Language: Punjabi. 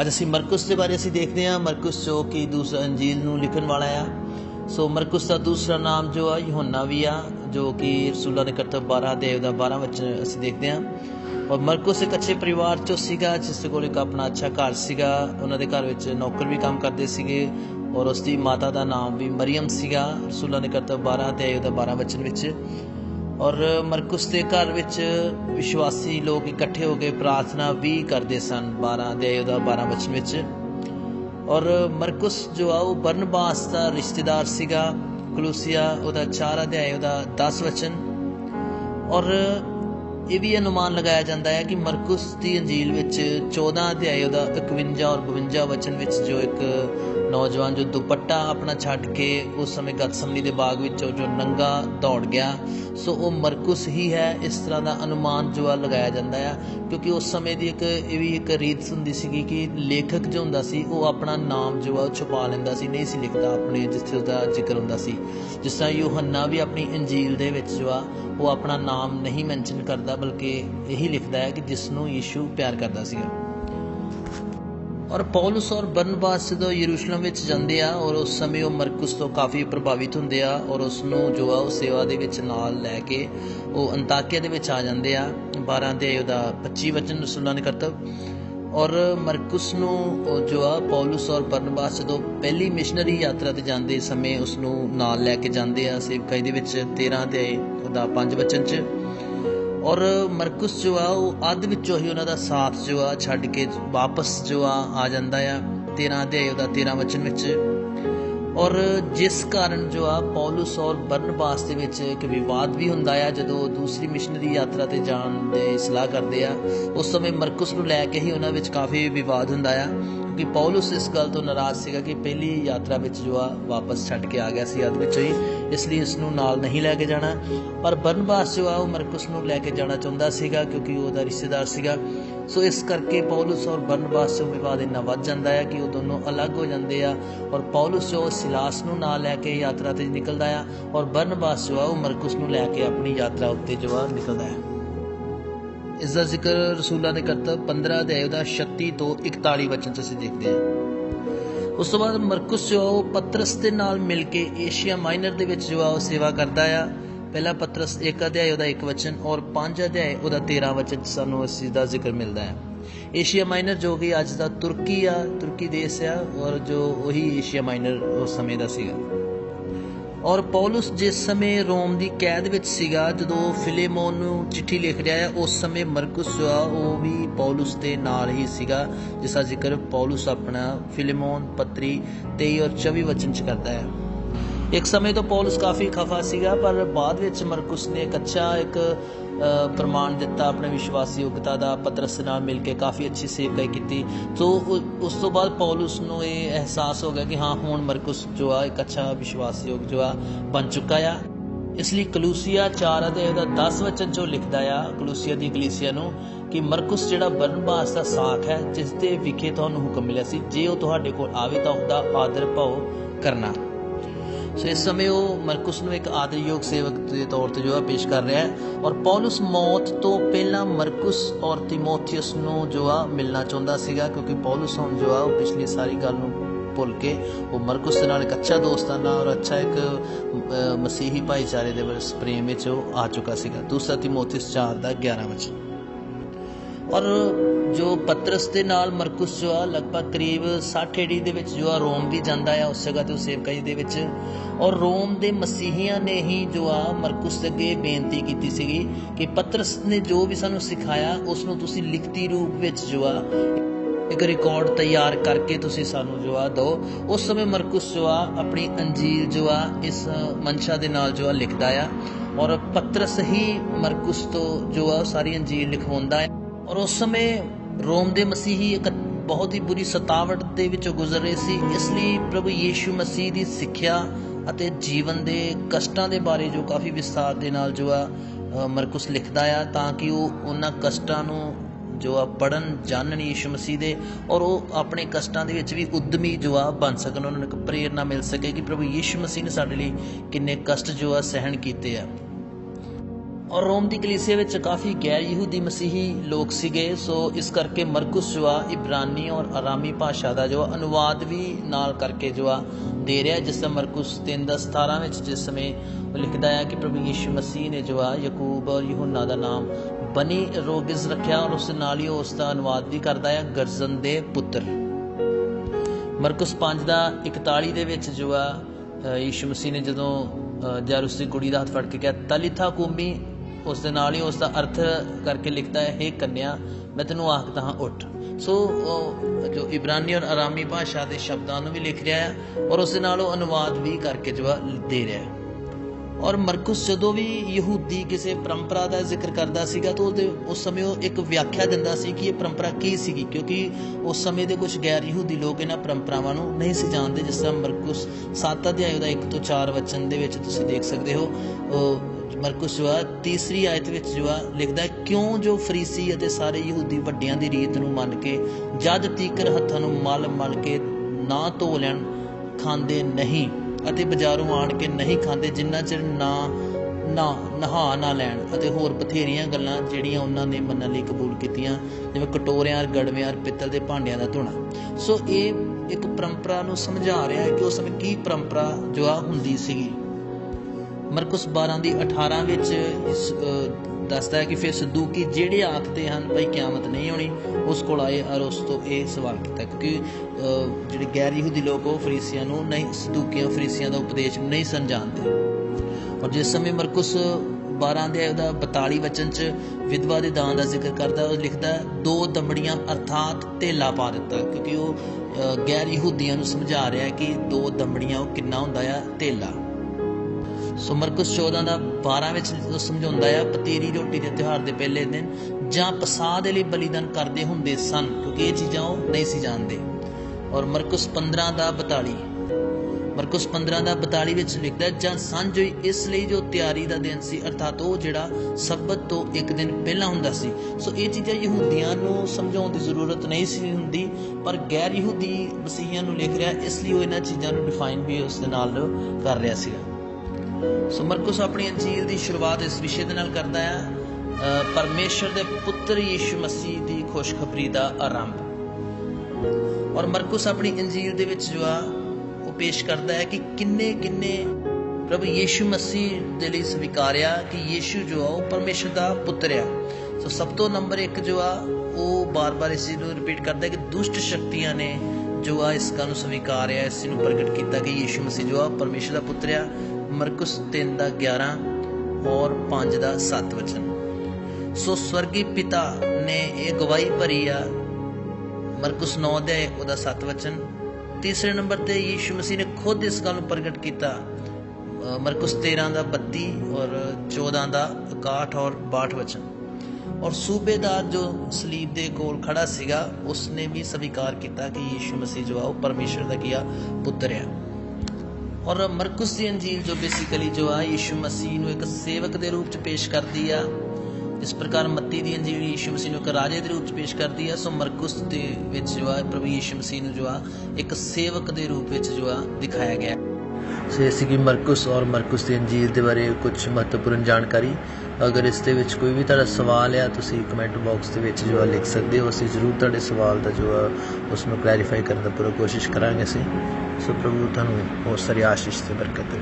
ਅੱਜ ਅਸੀਂ ਮਰਕਸ ਦੇ ਬਾਰੇ ਅਸੀਂ ਦੇਖਦੇ ਹਾਂ। ਮਰਕਸ ਜੋ ਕਿ ਦੂਸਰਾ ਅੰਜੀਲ ਨੂੰ ਲਿਖਣ ਵਾਲਾ ਆ। ਸੋ ਮਰਕਸ ਦਾ ਦੂਸਰਾ ਨਾਮ ਜੋ ਆ, ਯਹੋਨਾ ਵੀ ਆ, ਜੋ ਕਿ ਰਸੂਲਾਂ ਦੇ ਕਰਤਬ 12 ਦੇ ਦਾ 12 ਵਚਨ ਅਸੀਂ ਦੇਖਦੇ ਹਾਂ। ਔਰ ਮਰਕਸ ਇੱਕ ਅੱਛੇ ਪਰਿਵਾਰ ਚੋਂ ਸੀਗਾ, ਜਿਸ ਦੇ ਕੋਲ ਇੱਕ ਆਪਣਾ ਅੱਛਾ ਘਰ ਸੀਗਾ। ਉਹਨਾਂ ਦੇ ਘਰ ਵਿੱਚ ਨੌਕਰ ਵੀ ਕੰਮ ਕਰਦੇ ਸੀਗੇ ਔਰ ਉਸ ਦੀ ਮਾਤਾ ਦਾ ਨਾਮ ਵੀ ਮਰੀਮ ਸੀਗਾ, ਰਸੂਲਾਂ ਦੇ ਕਰਤਬ 12 ਅਧਿਆਇ ਦਾ 12 ਵਚਨ ਵਿੱਚ। ਔਰ ਮਰਕਸ ਦੇ ਘਰ ਵਿੱਚ ਵਿਸ਼ਵਾਸੀ ਲੋਕ ਇਕੱਠੇ ਹੋ ਕੇ ਪ੍ਰਾਰਥਨਾ ਵੀ ਕਰਦੇ ਸਨ 12 ਅਧਿਆਇ ਉਹਦਾ 12 ਵਚਨ ਵਿੱਚ। ਔਰ ਮਰਕਸ ਜੋ ਆ, ਉਹ ਬਰਨਬਾਸ ਦਾ ਰਿਸ਼ਤੇਦਾਰ ਸੀਗਾ, ਕਲੂਸੀਆ, ਉਹਦਾ 4 ਅਧਿਆਇ, ਉਹਦਾ 10 ਵਚਨ। ਔਰ ਇਹ ਵੀ ਅਨੁਮਾਨ ਲਗਾਇਆ ਜਾਂਦਾ ਹੈ ਕਿ ਮਰਕਸ ਦੀ ਅੰਜੀਲ ਵਿੱਚ 14 ਅਧਿਆਇ ਉਹਦਾ 51 ਔਰ 52 ਵਚਨ ਵਿੱਚ ਜੋ ਇੱਕ ਨੌਜਵਾਨ ਜੋ ਦੁਪੱਟਾ ਆਪਣਾ ਛੱਡ ਕੇ ਉਸ ਸਮੇਂ ਗਤਸਮਨੀ ਦੇ ਬਾਗ ਵਿੱਚੋਂ ਜੋ ਨੰਗਾ ਦੌੜ ਗਿਆ, ਸੋ ਉਹ ਮਰਕਸ ਹੀ ਹੈ, ਇਸ ਤਰ੍ਹਾਂ ਦਾ ਅਨੁਮਾਨ ਜੋ ਆ ਲਗਾਇਆ ਜਾਂਦਾ ਹੈ ਕਿਉਂਕਿ ਉਸ ਸਮੇਂ ਦੀ ਇੱਕ ਇਹ ਵੀ ਇੱਕ ਰੀਤ ਹੁੰਦੀ ਸੀਗੀ ਕਿ ਲੇਖਕ ਜੋ ਹੁੰਦਾ ਸੀ, ਉਹ ਆਪਣਾ ਨਾਮ ਜੋ ਆ ਉਹ ਛੁਪਾ ਲੈਂਦਾ ਸੀ, ਨਹੀਂ ਸੀ ਲਿਖਦਾ ਆਪਣੇ ਜਿੱਥੇ ਉਹਦਾ ਜ਼ਿਕਰ ਹੁੰਦਾ ਸੀ। ਜਿਸ ਤਰ੍ਹਾਂ ਯੋਹੰਨਾ ਵੀ ਆਪਣੀ ਅੰਜੀਲ ਦੇ ਵਿੱਚ ਜੋ ਆ, ਉਹ ਆਪਣਾ ਨਾਮ ਨਹੀਂ ਮੈਂਸ਼ਨ ਕਰਦਾ ਬਲਕਿ ਇਹੀ ਲਿਖਦਾ ਹੈ ਕਿ ਜਿਸ ਨੂੰ ਯੀਸ਼ੂ ਪਿਆਰ ਕਰਦਾ ਸੀਗਾ। ਔਰ ਪੌਲਸ ਔਰ ਬਰਨਬਾਸ ਜਦੋਂ ਯਰੂਸ਼ਲਮ ਵਿੱਚ ਜਾਂਦੇ ਆ, ਔਰ ਉਸ ਸਮੇਂ ਉਹ ਮਰਕਸ ਤੋਂ ਕਾਫੀ ਪ੍ਰਭਾਵਿਤ ਹੁੰਦੇ ਆ, ਔਰ ਉਸ ਨੂੰ ਜੋ ਆ, ਉਹ ਸੇਵਾ ਦੇ ਵਿੱਚ ਨਾਲ ਲੈ ਕੇ ਉਹ ਅੰਤਾਕਿਆ ਦੇ ਵਿੱਚ ਆ ਜਾਂਦੇ ਆ। 12 ਦੇ ਉਹਦਾ 25 ਵਚਨ ਰਸੂਲਾਂ ਨੇ ਕਰਤਬ ਔਰ ਮਰਕਸ ਨੂੰ ਜੋ ਆ, ਪੌਲਸ ਔਰ ਬਰਨਬਾਸ ਜਦੋਂ ਪਹਿਲੀ ਮਿਸ਼ਨਰੀ ਯਾਤਰਾ ਤੇ ਜਾਂਦੇ ਸਮੇਂ ਉਸ ਨੂੰ ਨਾਲ ਲੈ ਕੇ ਜਾਂਦੇ ਆ ਸੇਵਕਾਈ ਦੇ ਵਿੱਚ 13 ਤੇ ਉਹਦਾ 5 ਵਚਨ ਚ। ਔਰ ਮਰਕਸ ਜੋ ਆ, ਉਹ ਅੱਧ ਵਿੱਚੋਂ ਹੀ ਉਹਨਾਂ ਦਾ ਸਾਥ ਜੋ ਆ ਛੱਡ ਕੇ ਵਾਪਸ ਜੋ ਆ ਆ ਜਾਂਦਾ ਆ 13 ਅਧਿਆਇ ਉਹਦਾ 13 ਵਚਨ ਵਿੱਚ। ਔਰ ਜਿਸ ਕਾਰਨ ਜੋ ਆ, ਪੌਲਸ ਔਰ ਬਰਨਬਾਸ ਦੇ ਵਿੱਚ ਇੱਕ ਵਿਵਾਦ ਵੀ ਹੁੰਦਾ ਆ, ਜਦੋਂ ਦੂਸਰੀ ਮਿਸ਼ਨਰੀ ਯਾਤਰਾ ਤੇ ਜਾਣ ਦੇ ਸਲਾਹ ਕਰਦੇ ਆ, ਉਸ ਸਮੇਂ ਮਰਕਸ ਨੂੰ ਲੈ ਕੇ ਹੀ ਉਹਨਾਂ ਵਿੱਚ ਕਾਫੀ ਵਿਵਾਦ ਹੁੰਦਾ ਆ। ਕਿਉਂਕਿ ਪੌਲਸ ਇਸ ਗੱਲ ਤੋਂ ਨਾਰਾਜ਼ ਸੀਗਾ ਕਿ ਪਹਿਲੀ ਯਾਤਰਾ ਵਿੱਚ ਜੋ ਆ ਵਾਪਸ ਛੱਡ ਕੇ ਆ ਗਿਆ ਸੀ ਅੱਧ ਵਿੱਚੋਂ ਹੀ, ਇਸ ਲਈ ਇਸ ਨੂੰ ਨਾਲ ਨਹੀਂ ਲੈ ਕੇ ਜਾਣਾ। ਪਰ ਬਰਨਬਾਸ ਜੋ ਆ ਉਹ ਮਰਕਸ ਨੂੰ ਲੈ ਕੇ ਜਾਣਾ ਚਾਹੁੰਦਾ ਸੀਗਾ ਕਿਉਂਕਿ ਉਹਦਾ ਰਿਸ਼ਤੇਦਾਰ ਸੀਗਾ। ਸੋ ਇਸ ਕਰਕੇ ਪੌਲਸ ਔਰ ਬਰਨਬਾਸ ਤੋਂ ਵਿਵਾਦ ਇੰਨਾ ਵੱਧ ਜਾਂਦਾ ਹੈ ਕਿ ਉਹ ਦੋਨੋਂ ਅਲੱਗ ਹੋ ਜਾਂਦੇ ਆ ਔਰ ਪੌਲਸ ਜੋ ਸਿਲਾਸ ਨੂੰ ਨਾਲ ਲੈ ਕੇ ਯਾਤਰਾ ਤੇ ਨਿਕਲਦਾ ਆ ਔਰ ਬਰਨਬਾਸ ਜੋ ਆ ਉਹ ਮਰਕਸ ਨੂੰ ਲੈ ਕੇ ਆਪਣੀ ਯਾਤਰਾ ਉੱਤੇ ਜੋ ਆ ਨਿਕਲਦਾ ਹੈ ਇਸ ਦਾ ਜ਼ਿਕਰ ਰਸੂਲਾਂ ਦੇ ਕਰਤਬ 15 ਅਧਿਆਇ ਦਾ 36 ਤੋਂ 41 ਵਚਨ ਚ ਦੇਖਦੇ ਹਾਂ। ਉਸ ਤੋਂ ਬਾਅਦ ਮਰਕਸ ਜੋ ਪਤਰਸ ਦੇ ਨਾਲ ਮਿਲ ਕੇ ਏਸ਼ੀਆ ਮਾਈਨਰ ਦੇ ਵਿੱਚ ਜੋ ਆ, ਉਹ ਸੇਵਾ ਕਰਦਾ ਆ। ਪਹਿਲਾ ਪਤਰਸ ਇੱਕ ਅਧਿਆਇ, ਉਹਦਾ ਇੱਕ ਵਚਨ ਔਰ ਪੰਜ ਅਧਿਆਇ, ਉਹਦਾ 13 ਵਚਨ ਸਾਨੂੰ ਇਸ ਚੀਜ਼ ਦਾ ਜ਼ਿਕਰ ਮਿਲਦਾ ਹੈ। ਏਸ਼ੀਆ ਮਾਈਨਰ ਜੋ ਕਿ ਅੱਜ ਦਾ ਤੁਰਕੀ ਆ, ਤੁਰਕੀ ਦੇਸ਼ ਆ, ਔਰ ਜੋ ਉਹੀ ਏਸ਼ੀਆ ਮਾਈਨਰ ਉਸ ਸਮੇਂ ਦਾ ਸੀਗਾ। ਔਰ ਪੌਲਸ ਜਿਸ ਸਮੇਂ ਰੋਮ ਦੀ ਕੈਦ ਵਿੱਚ ਸੀਗਾ, ਜਦੋਂ ਫਿਲੇਮੋਨ ਨੂੰ ਚਿੱਠੀ ਲਿਖ ਰਿਹਾ ਹੈ, ਉਸ ਸਮੇਂ ਮਰਕਸ ਜੋ ਉਹ ਵੀ ਪੌਲਸ ਦੇ ਨਾਲ ਹੀ ਸੀਗਾ, ਜਿਸ ਦਾ ਜ਼ਿਕਰ ਪੌਲਸ ਆਪਣਾ ਫਿਲੇਮੋਨ, ਪੱਤਰੀ 23 ਔਰ 24 ਵਚਨ ਚ ਕਰਦਾ ਹੈ। ਇੱਕ ਸਮੇਂ ਤੋਂ ਪੌਲਸ ਕਾਫੀ ਖਫਾ ਸੀਗਾ, ਪਰ ਬਾਅਦ ਵਿੱਚ ਮਰਕਸ ਨੇ ਇੱਕ ਅੱਛਾ ਇੱਕ ਪ੍ਰਮਾਣ ਦਿੱਤਾ, ਆਪਣੇ ਵਿਸ਼ਵਾਸੀ ਯੋਗਤਾ ਦਾ, ਪਤਰਸ ਨਾਲ ਮਿਲ ਕੇ ਕਾਫੀ ਅੱਛੀ ਸੇਵਕਾਈ ਕੀਤੀ। ਸੋ ਉਸ ਤੋਂ ਬਾਅਦ ਪੌਲਸ ਨੂੰ ਇਹ ਅਹਿਸਾਸ ਹੋ ਗਿਆ ਕਿ ਹਾਂ, ਹੁਣ ਮਰਕਸ ਜੋ ਆ, ਇੱਕ ਅੱਛਾ ਵਿਸ਼ਵਾਸਯੋਗ ਜੋ ਆ, ਬਣ ਚੁੱਕਾ ਆ। ਇਸ ਲਈ ਕਲੂਸੀਆ 4 ਅਧਿਆਇ ਦਾ 10 ਵਚਨ ਜੋ ਲਿਖਦਾ ਆ, ਕਲੂਸੀਆ ਦੀ ਕਲੀਸਿਆ ਨੂੰ, ਕਿ ਮਰਕਸ ਜਿਹੜਾ ਬਰਨਬਾਸ ਦਾ ਸਾਖ ਹੈ ਜਿਸ ਦੇ ਵਿਖੇ ਤੁਹਾਨੂੰ ਹੁਕਮ ਮਿਲਿਆ ਸੀ, ਜੇ ਉਹ ਤੁਹਾਡੇ ਕੋਲ ਆਵੇ ਤਾਂ ਉਹਦਾ ਆਦਰ ਭਾਉ ਕਰਨਾ। ਸੋ ਇਸ ਸਮੇਂ ਉਹ ਮਰਕਸ ਨੂੰ ਇੱਕ ਆਦਰਯੋਗ ਸੇਵਕ ਦੇ ਤੌਰ ਤੇ ਜੋ ਹੈ ਪੇਸ਼ ਕਰ ਰਿਹਾ ਹੈ ਔਰ ਪੌਲਸ ਮੌਤ ਤੋਂ ਪਹਿਲਾਂ ਮਰਕਸ ਔਰ ਤਿਮੋਥੀਅਸ ਨੂੰ ਜੋ ਆ ਮਿਲਣਾ ਚਾਹੁੰਦਾ ਸੀਗਾ ਕਿਉਂਕਿ ਪੌਲਸ ਹੁਣ ਜੋ ਆ ਉਹ ਪਿਛਲੀ ਸਾਰੀ ਗੱਲ ਨੂੰ ਭੁੱਲ ਕੇ ਉਹ ਮਰਕਸ ਦੇ ਨਾਲ ਇੱਕ ਅੱਛਾ ਦੋਸਤਾਨਾ ਔਰ ਅੱਛਾ ਇੱਕ ਮਸੀਹੀ ਭਾਈਚਾਰੇ ਦੇ ਵਿੱਚ ਪ੍ਰੇਮ ਵਿੱਚ ਉਹ ਆ ਚੁੱਕਾ ਸੀਗਾ। ਦੂਸਰਾ ਤਿਮੋਥੀਅਸ 4 ਦਾ 11 ਵਿੱਚ ਔਰ ਜੋ ਪਤਰਸ ਦੇ ਨਾਲ ਮਰਕਸ ਜੋ ਆ ਲਗਭਗ ਕਰੀਬ 60 ਏਡੀ ਦੇ ਵਿੱਚ ਜੋ ਆ ਰੋਮ ਵੀ ਜਾਂਦਾ ਆ, ਉਸ ਜਗ੍ਹਾ ਤੇ ਉਹ ਸੇਵਕਾਈ ਦੇ ਵਿੱਚ। ਔਰ ਰੋਮ ਦੇ ਮਸੀਹੀਆਂ ਨੇ ਹੀ ਜੋ ਆ ਮਰਕਸ ਅੱਗੇ ਬੇਨਤੀ ਕੀਤੀ ਸੀਗੀ ਕਿ ਪਤਰਸ ਨੇ ਜੋ ਵੀ ਸਾਨੂੰ ਸਿਖਾਇਆ ਉਸ ਨੂੰ ਤੁਸੀਂ ਲਿਖਤੀ ਰੂਪ ਵਿੱਚ ਜੋ ਆ ਇੱਕ ਰਿਕਾਰਡ ਤਿਆਰ ਕਰਕੇ ਤੁਸੀਂ ਸਾਨੂੰ ਜੋ ਆ ਦਿਓ। ਉਸ ਸਮੇਂ ਮਰਕਸ ਜੋ ਆ ਆਪਣੀ ਅੰਜੀਲ ਜੋ ਆ ਇਸ ਮਨਸ਼ਾ ਦੇ ਨਾਲ ਜੋ ਆ ਲਿਖਦਾ ਆ। ਔਰ ਪਤਰਸ ਹੀ ਮਰਕਸ ਤੋਂ ਜੋ ਆ ਸਾਰੀ ਅੰਜੀਲ ਲਿਖਵਾਉਂਦਾ ਹੈ ਔਰ ਉਸ ਸਮੇਂ ਰੋਮ ਦੇ ਮਸੀਹੀ ਇੱਕ ਬਹੁਤ ਹੀ ਬੁਰੀ ਸਤਾਵਟ ਦੇ ਵਿੱਚੋਂ ਗੁਜ਼ਰ ਰਹੇ ਸੀ। ਇਸ ਲਈ ਪ੍ਰਭੂ ਯੀਸ਼ੂ ਮਸੀਹ ਦੀ ਸਿੱਖਿਆ ਅਤੇ ਜੀਵਨ ਦੇ ਕਸ਼ਟਾਂ ਦੇ ਬਾਰੇ ਜੋ ਕਾਫੀ ਵਿਸਥਾਰ ਦੇ ਨਾਲ ਜੋ ਆ ਮਰਕਸ ਲਿਖਦਾ ਆ, ਤਾਂ ਕਿ ਉਹ ਉਹਨਾਂ ਕਸ਼ਟਾਂ ਨੂੰ ਜੋ ਆ ਪੜਨ ਜਾਣਨ ਯੀਸ਼ੂ ਮਸੀਹ ਦੇ ਔਰ ਉਹ ਆਪਣੇ ਕਸ਼ਟਾਂ ਦੇ ਵਿੱਚ ਵੀ ਉਦਮੀ ਜੋ ਆ ਬਣ ਸਕਣ, ਉਹਨਾਂ ਨੂੰ ਇੱਕ ਪ੍ਰੇਰਨਾ ਮਿਲ ਸਕੇ ਕਿ ਪ੍ਰਭੂ ਯੀਸ਼ੂ ਮਸੀਹ ਨੇ ਸਾਡੇ ਲਈ ਕਿੰਨੇ ਕਸ਼ਟ ਜੋ ਆ ਸਹਿਣ ਕੀਤੇ ਆ। ਔਰ ਰੋਮ ਦੀ ਕਲੀਸਿਆ ਵਿੱਚ ਕਾਫੀ ਗੈਰ ਯਹੂਦੀ ਮਸੀਹੀ ਲੋਕ ਸੀਗੇ, ਸੋ ਇਸ ਕਰਕੇ ਮਰਕੁਸ ਜੋ ਆ ਇਬਰਾਨੀ ਔਰ ਆਰਾਮੀ ਭਾਸ਼ਾ ਦਾ ਜੋ ਅਨੁਵਾਦ ਵੀ ਨਾਲ ਕਰਕੇ ਜੋ ਆ ਦੇ ਰਿਹਾ, ਜਿਸ ਤਰ੍ਹਾਂ ਮਰਕੁਸ 3 ਦਾ 17 ਵਿੱਚ ਜਿਸ ਸਮੇਂ ਉਹ ਲਿਖਦਾ ਹੈ ਕਿ ਪ੍ਰਭੂ ਯੀਸ਼ੂ ਮਸੀਹ ਨੇ ਜੋ ਆ ਯਕੂਬ ਔਰ ਯਹੂਨਾ ਦਾ ਨਾਮ ਬਨੀ ਰੋਗਿਸ ਰੱਖਿਆ ਔਰ ਉਸ ਨਾਲ ਹੀ ਉਹ ਉਸ ਦਾ ਅਨੁਵਾਦ ਵੀ ਕਰਦਾ ਹੈ ਗਰਜ਼ਨ ਦੇ ਪੁੱਤਰ। ਮਰਕੁਸ 5 ਦਾ 41 ਦੇ ਵਿੱਚ ਜੋ ਆ ਯੀਸ਼ੂ ਮਸੀਹ ਨੇ ਜਦੋਂ ਜਾਰੂਸ ਦੀ ਕੁੜੀ ਦਾ ਹੱਥ ਫੜ ਕੇ ਕਿਹਾ, ਤਲਿਥਾ ਕੂਮੀ ਉਸ ਦੇ ਨਾਲ ਹੀ ਉਸ ਦਾ ਅਰਥ ਕਰਕੇ ਲਿਖਦਾ ਹੈ, ਹੇ ਕੰਨਿਆ, ਮੈਂ ਤੈਨੂੰ ਆਖਦਾ ਹਾਂ, ਉੱਠ। ਸੋ ਜੋ ਇਬਰਾਨੀ ਔਰ ਆਰਾਮੀ ਭਾਸ਼ਾ ਦੇ ਸ਼ਬਦਾਂ ਨੂੰ ਵੀ ਲਿਖ ਰਿਹਾ ਹੈ ਔਰ ਉਸ ਦੇ ਨਾਲ ਉਹ ਅਨੁਵਾਦ ਵੀ ਕਰਕੇ ਜੋ ਦੇ ਰਿਹਾ ਹੈ। ਔਰ ਮਰਕਸ ਜਦੋਂ ਵੀ ਯਹੂਦੀ ਕਿਸੇ ਪਰੰਪਰਾ ਦਾ ਜ਼ਿਕਰ ਕਰਦਾ ਸੀਗਾ ਤਾਂ ਉਹਦੇ ਉਸ ਸਮੇਂ ਉਹ ਇੱਕ ਵਿਆਖਿਆ ਦਿੰਦਾ ਸੀ ਕਿ ਇਹ ਪਰੰਪਰਾ ਕੀ ਸੀਗੀ, ਕਿਉਂਕਿ ਉਸ ਸਮੇਂ ਦੇ ਕੁਝ ਗੈਰ ਯਹੂਦੀ ਲੋਕ ਇਹਨਾਂ ਪਰੰਪਰਾਵਾਂ ਨੂੰ ਨਹੀਂ ਸੀ ਜਾਣਦੇ, ਜਿਸ ਤਰ੍ਹਾਂ ਮਰਕਸ 7 ਅਧਿਆਇ ਦਾ 1 ਤੋਂ 4 ਵਚਨ ਦੇ ਵਿੱਚ ਤੁਸੀਂ ਦੇਖ ਸਕਦੇ ਹੋ, ਉਹ ਮਰਕਸ ਜੋ ਤੀਸਰੀ ਆਇਤ ਵਿੱਚ ਜੋ ਆ ਲਿਖਦਾ ਕਿਉਂ ਜੋ ਫਰੀਸੀ ਅਤੇ ਸਾਰੇ ਯਹੂਦੀ ਵੱਡਿਆਂ ਦੀ ਰੀਤ ਨੂੰ ਮੰਨ ਕੇ, ਜਦ ਤੀਕਰ ਹੱਥਾਂ ਨੂੰ ਮਲ ਮਲ ਕੇ ਨਾ ਧੋ ਲੈਣ, ਖਾਂਦੇ ਨਹੀਂ ਅਤੇ ਬਾਜ਼ਾਰੋਂ ਆਣ ਕੇ ਨਹੀਂ ਖਾਂਦੇ, ਜਿੰਨਾ ਚਿਰ ਨਾ ਨਾ, ਨਹਾ ਨਾ ਲੈਣ ਅਤੇ ਹੋਰ ਬਥੇਰੀਆਂ ਗੱਲਾਂ ਜਿਹੜੀਆਂ ਉਹਨਾਂ ਨੇ ਮੰਨਣ ਲਈ ਕਬੂਲ ਕੀਤੀਆਂ, ਜਿਵੇਂ ਕਟੋਰਿਆਂ ਗੜਵਿਆਂ ਪਿੱਤਲ ਦੇ ਭਾਂਡਿਆਂ ਦਾ ਧੋਣਾ। ਸੋ ਇਹ ਇੱਕ ਪਰੰਪਰਾ ਨੂੰ ਸਮਝਾ ਰਿਹਾ ਹੈ ਕਿ ਉਸ ਸਮੇਂ ਕੀ ਪਰੰਪਰਾ ਜੋ ਆ ਹੁੰਦੀ ਸੀਗੀ। ਮਰਕਸ 12 ਦੀ 18 ਵਿੱਚ ਇਸ ਦੱਸਦਾ ਹੈ ਕਿ ਫਿਰ ਸਦੂਕੀ ਜਿਹੜੇ ਆਖਦੇ ਹਨ ਭਈ ਕਿਆਮਤ ਨਹੀਂ ਹੋਣੀ, ਉਸ ਕੋਲ ਆਏ ਔਰ ਉਸ ਤੋਂ ਇਹ ਸਵਾਲ ਕੀਤਾ, ਕਿਉਂਕਿ ਜਿਹੜੇ ਗੈਰ ਯਹੂਦੀ ਲੋਕ ਉਹ ਫਰੀਸੀਆਂ ਨੂੰ ਨਹੀਂ, ਸਦੂਕੀਆਂ ਫਰੀਸੀਆਂ ਦਾ ਉਪਦੇਸ਼ ਨਹੀਂ ਸਨ ਔਰ ਜਿਸ ਸਮੇਂ ਮਰਕਸ 12 ਦੇ ਉਹਦਾ 42 ਵਚਨ ਚ ਵਿਧਵਾ ਦੇ ਦਾਨ ਦਾ ਜ਼ਿਕਰ ਕਰਦਾ, ਉਹ ਲਿਖਦਾ, ਦੋ ਦਮੜੀਆਂ ਅਰਥਾਤ ਧੇਲਾ ਪਾ ਦਿੱਤਾ, ਕਿਉਂਕਿ ਉਹ ਗੈਰ ਯਹੂਦੀਆਂ ਨੂੰ ਸਮਝਾ ਰਿਹਾ ਕਿ ਦੋ ਦਮੜੀਆਂ ਉਹ ਕਿੰਨਾ ਹੁੰਦਾ ਆ, ਧੇਲਾ। ਸੋ ਮਰਕਸ 14 ਦਾ 12 ਵਿੱਚ ਸਮਝਾਉਂਦਾ ਆ ਪਤੀਰੀ ਰੋਟੀ ਦੇ ਤਿਉਹਾਰ ਦੇ ਪਹਿਲੇ ਦਿਨ ਜਾਂ ਪਸਾਹ ਦੇ ਲਈ ਬਲੀਦਾਨ ਕਰਦੇ ਹੁੰਦੇ ਸਨ, ਕਿਉਂਕਿ ਇਹ ਚੀਜ਼ਾਂ ਉਹ ਨਹੀਂ ਸੀ ਜਾਣਦੇ। ਔਰ ਮਰਕਸ 15 ਦਾ 42 ਮਰਕਸ 15 ਦਾ 42 ਵਿੱਚ ਲਿਖਦਾ ਜਾਂ ਸਾਂਝ ਹੋਈ, ਇਸ ਲਈ ਜੋ ਤਿਆਰੀ ਦਾ ਦਿਨ ਸੀ, ਅਰਥਾਤ ਉਹ ਜਿਹੜਾ ਸਬਤ ਤੋਂ ਇੱਕ ਦਿਨ ਪਹਿਲਾਂ ਹੁੰਦਾ ਸੀ। ਸੋ ਇਹ ਚੀਜ਼ਾਂ ਯਹੂਦੀਆਂ ਨੂੰ ਸਮਝਾਉਣ ਦੀ ਜ਼ਰੂਰਤ ਨਹੀਂ ਸੀ ਹੁੰਦੀ, ਪਰ ਗੈਰ ਯਹੂਦੀ ਮਸੀਹੀਆਂ ਨੂੰ ਲਿਖ ਰਿਹਾ, ਇਸ ਲਈ ਉਹ ਇਹਨਾਂ ਚੀਜ਼ਾਂ ਨੂੰ ਡਿਫਾਈਨ ਵੀ ਉਸ ਦੇ ਨਾਲ ਕਰ ਰਿਹਾ ਸੀਗਾ। ਸੋ ਮਰਕਸ ਆਪਣੀ ਅੰਜੀਲ ਦੀ ਸ਼ੁਰੂਆਤ ਇਸ ਵਿਸ਼ੇ ਦੇ ਨਾਲ ਕਰਦਾ ਹੈ ਪਰਮੇਸ਼ਰ ਦੇ ਪੁੱਤਰ ਯੀਸ਼ੂ ਮਸੀਹ ਦੀ ਖੁਸ਼ਖਬਰੀ ਦਾ ਆਰੰਭ। ਔਰ ਮਰਕਸ ਆਪਣੀ ਅੰਜੀਲ ਦੇ ਵਿੱਚ ਜੋ ਆ, ਉਹ ਪੇਸ਼ ਕਰਦਾ ਹੈ ਕਿ ਕਿੰਨੇ ਕਿੰਨੇ ਪ੍ਰਭੂ ਯੀਸ਼ੂ ਮਸੀਹ ਦੇ ਲਈ ਸਵੀਕਾਰਿਆ ਕਿ ਯੀਸ਼ੂ ਜੋ ਆ, ਉਹ ਪਰਮੇਸ਼ਰ ਦਾ ਪੁੱਤਰ ਆ। ਸੋ ਸਭ ਤੋਂ ਨੰਬਰ 1 ਜੋ ਆ, ਉਹ ਬਾਰ-ਬਾਰ ਇਸ ਨੂੰ ਰਿਪੀਟ ਕਰਦਾ ਹੈ ਕਿ ਦੁਸ਼ਟ ਸ਼ਕਤੀਆਂ ਨੇ ਜੋ ਆ, ਇਸ ਗੱਲ ਨੂੰ ਸਵੀਕਾਰਿਆ, ਇਸ ਨੂੰ ਪ੍ਰਗਟ ਕੀਤਾ ਕਿ ਯੀਸ਼ੂ ਮਸੀਹ ਜੋ ਆ ਪਰਮੇਸ਼ਰ ਦਾ ਪੁੱਤਰ ਆ। ਮਰਕਸ 3 ਦਾ 11 ਔਰ 5 ਦਾ 7 ਵਚਨ। ਸੋ ਸਵਰਗੀ ਪਿਤਾ ਨੇ ਇਹ ਗਵਾਹੀ ਭਰੀ ਆ, ਮਰਕਸ 9 ਦੇ ਉਹਦਾ 7 ਵਚਨ। ਤੀਸਰੇ ਨੰਬਰ ਤੇ ਯੀਸ਼ੂ ਮਸੀਹ ਨੇ ਖੁਦ ਇਸ ਗੱਲ ਨੂੰ ਪ੍ਰਗਟ ਕੀਤਾ। ਮਰਕਸ 13 ਦਾ 32 ਔਰ 14 ਦਾ 61 ਔਰ 62 ਵਚਨ। ਔਰ ਸੂਬੇਦਾਰ ਜੋ ਸਲੀਬ ਦੇ ਕੋਲ ਖੜਾ ਸੀਗਾ, ਉਸਨੇ ਵੀ ਸਵੀਕਾਰ ਕੀਤਾ ਕਿ ਯੀਸ਼ੂ ਮਸੀਹ ਜੋ ਆ, ਉਹ ਪਰਮੇਸ਼ਰ ਦਾ ਕੀਆ ਪੁੱਤਰ ਹੈ ਔਰ ਮਰਕਸ ਦੀ ਅੰਜੀਲ ਜੋ ਬੇਸਿਕਲੀ ਜੋ ਆ, ਯੀਸ਼ੂ ਮਸੀਹ ਨੂੰ ਇੱਕ ਸੇਵਕ ਦੇ ਰੂਪ ਚ ਪੇਸ਼ ਕਰਦੀ ਆ, ਇਸ ਪ੍ਰਕਾਰ ਮੱਤੀ ਦੀ ਅੰਜੀਲ ਯੀਸ਼ੂ ਮਸੀਹ ਨੂੰ ਇੱਕ ਰਾਜੇ ਦੇ ਰੂਪ ਚ ਪੇਸ਼ ਕਰਦੀ ਆ, ਸੋ ਮਰਕਸ ਦੇ ਵਿੱਚ ਜੋ ਆ, ਪ੍ਰਭੂ ਯੀਸ਼ੂ ਮਸੀਹ ਨੂੰ ਜੋ ਆ, ਇੱਕ ਸੇਵਕ ਦੇ ਰੂਪ ਵਿੱਚ ਜੋ ਆ ਦਿਖਾਇਆ ਗਿਆ। ਸੋ ਇਸ ਕੀ ਮਰਕਸ ਔਰ ਮਰਕਸ ਦੀ ਅੰਜੀਲ ਦੇ ਬਾਰੇ ਕੁਝ ਮਹੱਤਵਪੂਰਨ ਜਾਣਕਾਰੀ। ਅਗਰ ਇਸ ਦੇ ਵਿੱਚ ਕੋਈ ਵੀ ਤੁਹਾਡਾ ਸਵਾਲ ਆ, ਤੁਸੀਂ ਕਮੈਂਟ ਬਾਕਸ ਦੇ ਵਿੱਚ ਜੋ ਲਿਖ ਸਕਦੇ ਹੋ, ਅਸੀਂ ਜ਼ਰੂਰ ਤੁਹਾਡੇ ਸਵਾਲ ਦਾ ਜੋ ਆ ਉਸ ਨੂੰ ਕਲੈਰੀਫਾਈ ਕਰਨ ਦਾ ਪੂਰਾ ਕੋਸ਼ਿਸ਼ ਕਰਾਂਗੇ ਅਸੀਂ। ਸੋ ਪ੍ਰਭੂ ਤੁਹਾਨੂੰ ਬਹੁਤ ਸਾਰੀ ਆਸ਼ੀਸ਼ ਤੇ ਬਰਕਤ